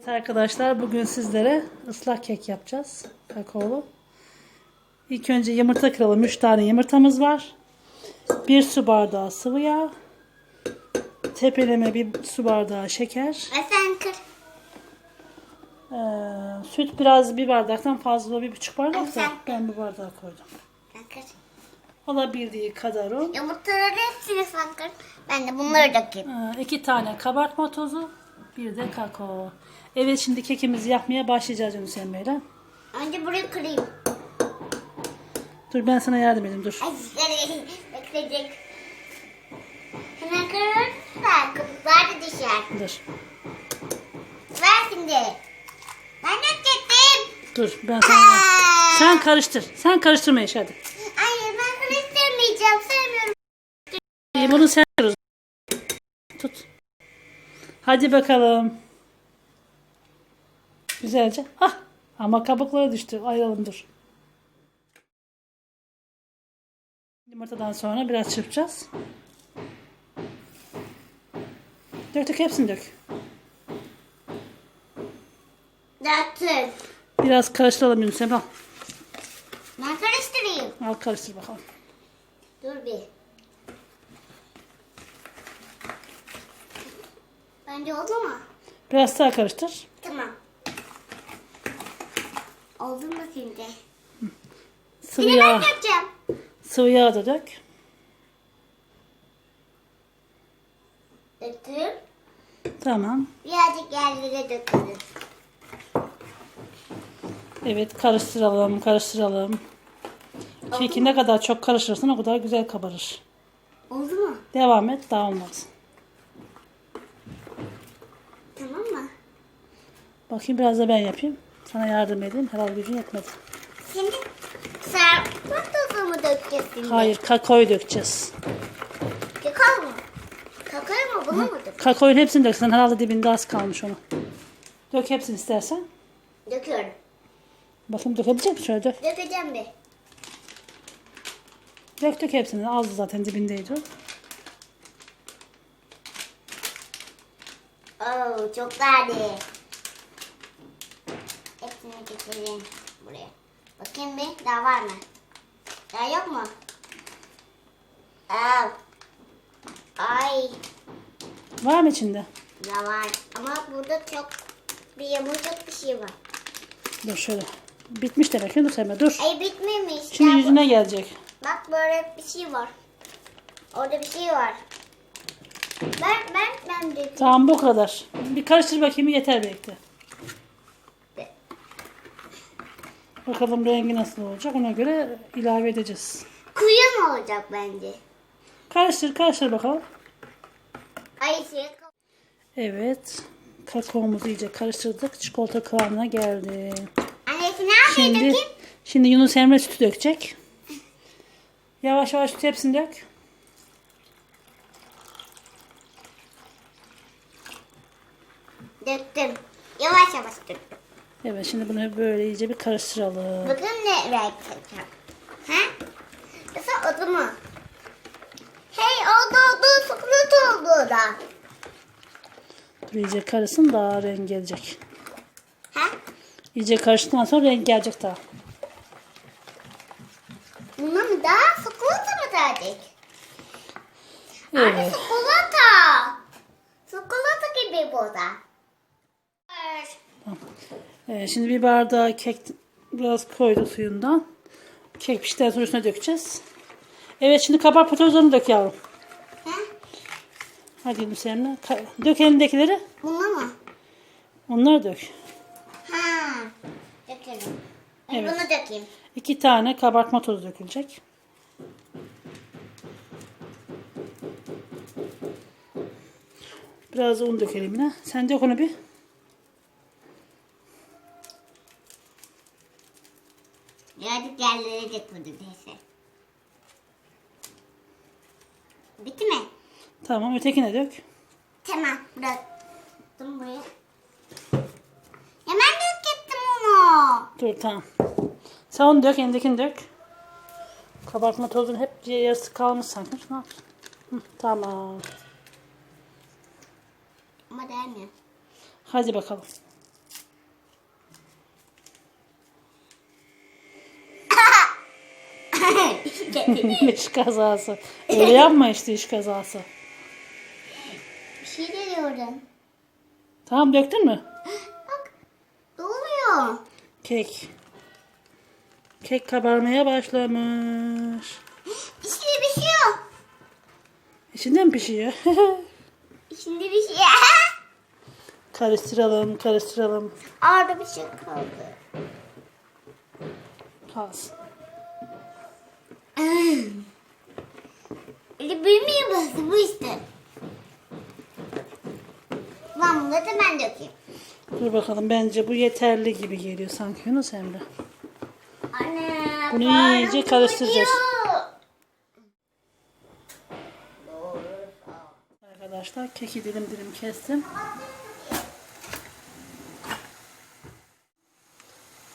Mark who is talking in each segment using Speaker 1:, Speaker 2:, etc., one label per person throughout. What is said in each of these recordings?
Speaker 1: Evet arkadaşlar bugün sizlere ıslak kek yapacağız. Kakaolu. İlk önce yumurta kıralım. 3 tane yumurtamız var. 1 su bardağı sıvı yağ. Tepeleme bir su bardağı şeker.
Speaker 2: Sen kır.
Speaker 1: Ee, süt biraz bir bardaktan fazla bir buçuk bardak da ben bu bardağı koydum.
Speaker 2: Sen kır.
Speaker 1: Alabildiği kadar un.
Speaker 2: Yumurtaları hepsini sen kır. Ben de bunları dökeyim.
Speaker 1: Ee, iki tane kabartma tozu. Bir de kakao. Evet şimdi kekimizi yapmaya başlayacağız Yunus Emre'yle.
Speaker 2: Önce burayı kırayım.
Speaker 1: Dur ben sana yardım edeyim dur.
Speaker 2: Ay bekleyecek. Hemen kırarsan kabuklar da düşer.
Speaker 1: Dur.
Speaker 2: Ver şimdi. Ben dökecektim.
Speaker 1: Dur ben sana Sen karıştır. Sen karıştırma iş hadi.
Speaker 2: Hayır ben karıştırmayacağım. Sevmiyorum.
Speaker 1: Bunu sen kır. Hadi bakalım. Güzelce. Ah. Ama kabukları düştü. Ayalım dur. Yumurtadan sonra biraz çırpacağız. Dök dök hepsini dök.
Speaker 2: Döktüm.
Speaker 1: Biraz karıştıralım Yunus Emre.
Speaker 2: Ben karıştırayım.
Speaker 1: Al karıştır bakalım.
Speaker 2: Dur bir. Bence oldu mu?
Speaker 1: Biraz daha karıştır.
Speaker 2: Tamam. Oldu mu şimdi?
Speaker 1: Sıvı
Speaker 2: Yine ben
Speaker 1: yağ, sıvı yağ da dök.
Speaker 2: Döktüm.
Speaker 1: Tamam.
Speaker 2: Birazcık yerlere dökülür.
Speaker 1: Evet karıştıralım, karıştıralım. Keki ne kadar çok karıştırırsan o kadar güzel kabarır.
Speaker 2: Oldu mu?
Speaker 1: Devam et, daha olmaz.
Speaker 2: Tamam mı?
Speaker 1: Bakayım biraz da ben yapayım. Sana yardım edeyim. Herhalde gücün yetmedi.
Speaker 2: Şimdi sarma tozu mu dökeceğiz şimdi?
Speaker 1: Hayır, kakaoyu dökeceğiz.
Speaker 2: Kakao mu? Kakao mu? Bunu mu dök?
Speaker 1: Kakaoyun hepsini döksen herhalde dibinde az kalmış onu. Dök hepsini istersen.
Speaker 2: Döküyorum.
Speaker 1: Bakayım dökebilecek misin? Şöyle dök.
Speaker 2: Dökeceğim bir.
Speaker 1: Dök dök hepsini. Azdı zaten dibindeydi o.
Speaker 2: Oo çok verdi. Hepsini getirelim buraya. Bakayım bir daha var mı? Daha yok mu? Aa. Ay
Speaker 1: Var mı içinde?
Speaker 2: daha var. Ama burada çok bir yamulacak bir şey var.
Speaker 1: Dur şöyle. Bitmiş demek ki. Dur Semra dur.
Speaker 2: Ay bitmemiş.
Speaker 1: Şimdi
Speaker 2: Ya bu-
Speaker 1: yüzüne gelecek.
Speaker 2: Bak böyle bir şey var. Orada bir şey var. Ben ben ben de
Speaker 1: Tamam bu kadar. Bir karıştır bakayım yeter belki de. Bakalım rengi nasıl olacak ona göre ilave edeceğiz.
Speaker 2: kuyu mu olacak bence?
Speaker 1: Karıştır karıştır bakalım.
Speaker 2: Ay şey
Speaker 1: Evet. Kakaomuzu iyice karıştırdık. Çikolata kıvamına geldi.
Speaker 2: Annesi ne yapıyor
Speaker 1: Şimdi,
Speaker 2: dökeyim?
Speaker 1: şimdi Yunus Emre sütü dökecek. Yavaş yavaş sütü hepsini dök.
Speaker 2: Döktüm. Yavaş yavaş döktüm.
Speaker 1: Evet şimdi bunu böyle iyice bir karıştıralım.
Speaker 2: Bakın ne renk takacağım. Ha? Mesela oldu mu? Hey oldu oldu sıkıntı oldu da.
Speaker 1: Dur iyice karışsın daha renk gelecek.
Speaker 2: Ha?
Speaker 1: İyice karıştıktan sonra renk gelecek daha.
Speaker 2: Buna mı daha sıkıntı mı dedik? Abi
Speaker 1: Evet.
Speaker 2: çikolata. Çikolata gibi bu da.
Speaker 1: Ee, şimdi bir bardağı kek biraz koydu suyundan. Kek piştikten sonra üstüne dökeceğiz. Evet şimdi kabartma tozlarını dök yavrum.
Speaker 2: Ha?
Speaker 1: Hadi Yunus Emre. Dök elindekileri.
Speaker 2: Buna mı?
Speaker 1: Onları dök.
Speaker 2: Ha. Dökelim.
Speaker 1: Evet.
Speaker 2: Bunu dökeyim.
Speaker 1: İki tane kabartma tozu dökülecek. Biraz un dökelim yine. Sen dök onu bir.
Speaker 2: Dök bunu neyse. Bitti mi?
Speaker 1: Tamam ötekine dök.
Speaker 2: Tamam bıraktım buraya. Hemen dökecektim onu.
Speaker 1: Dur tamam. Sen onu dök, elindekini dök. Kabartma tozun hep yarısı kalmış sanki. Ne? Hı, tamam.
Speaker 2: Ama değmiyor.
Speaker 1: Hadi bakalım. iş kazası. Öyle yapma işte iş kazası.
Speaker 2: Bir şey deniyorum.
Speaker 1: Tamam döktün mü?
Speaker 2: Bak. Dolmuyor.
Speaker 1: Kek. Kek kabarmaya başlamış.
Speaker 2: İçinde bir şey.
Speaker 1: İçinde mi pişiyor?
Speaker 2: İçinde bir şey.
Speaker 1: karıştıralım, karıştıralım.
Speaker 2: Orada bir şey kaldı.
Speaker 1: Kalsın.
Speaker 2: Öyle büyümeye bastı bu işte. Lan bunları da ben dökeyim.
Speaker 1: Dur bakalım bence bu yeterli gibi geliyor sanki Yunus Emre.
Speaker 2: Anne.
Speaker 1: Bunu iyice karıştıracağız. Arkadaşlar keki dilim dilim kestim.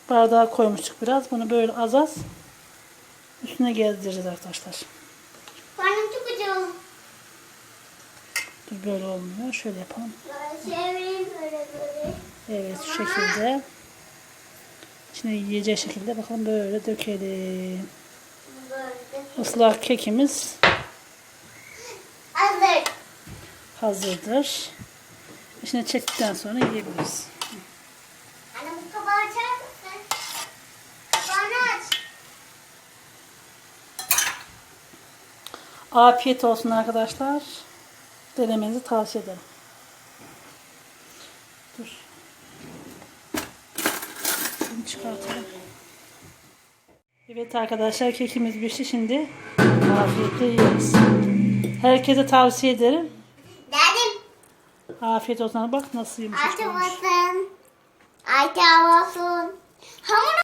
Speaker 1: Bardağa koymuştuk biraz. Bunu böyle az az üstüne gezdireceğiz arkadaşlar.
Speaker 2: Karnım çok acıyor.
Speaker 1: Dur böyle olmuyor. Şöyle yapalım.
Speaker 2: Çevireyim böyle böyle.
Speaker 1: Evet şu şekilde. İçine yiyeceği şekilde bakalım böyle dökelim.
Speaker 2: Böyle.
Speaker 1: Islak kekimiz
Speaker 2: Hazır.
Speaker 1: hazırdır. İçine çektikten sonra yiyebiliriz. Afiyet olsun arkadaşlar. Denemenizi tavsiye ederim. Dur. Bunu çıkartalım. Evet arkadaşlar kekimiz pişti şimdi. Afiyetle yiyoruz. Herkese tavsiye ederim.
Speaker 2: Dedim.
Speaker 1: Afiyet olsun. Bak nasıl yumuşak olmuş.
Speaker 2: basın. Açı basın.